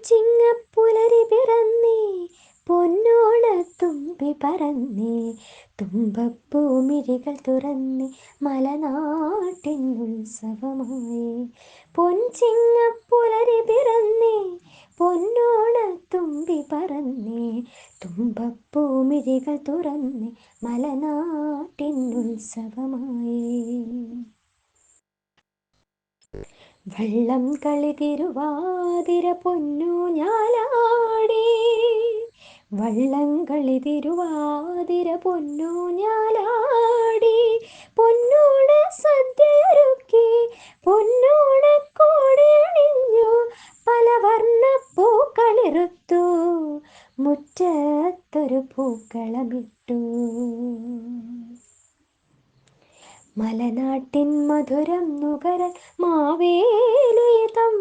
പൊൻചിങ്ങപ്പുലരി പിറന്നേ പൊന്നോണത്തുമ്പി പറന്നേ. തുമ്പപ്പൂമിരികൾ തുറന്ന് മലനാട്ടിൻ ഉത്സവമായി. പൊൻചിങ്ങപ്പുലരി പിറന്നേ പൊന്നോണത്തുമ്പി പറന്നേ. തുമ്പപ്പൂമിരികൾ തുറന്ന് മലനാട്ടിൻ ഉത്സവമായി. വള്ളം കളി തിരുവാതിര പൊന്നു ഞാലാടി. വള്ളം കളി തിരുവാതിര പൊന്നു ഞാലാടി. പൊന്നോണ സദ്യയൊരുക്കി പൊന്നോണ കോടിയണിഞ്ഞു പലവർണ പൂക്കളിറുത്തു മുറ്റത്തൊരു പൂക്കളമിട്ടു. മലനാട്ടിൻ മധുരം നുകരൻ മാവേലി തമ്പുരാൻ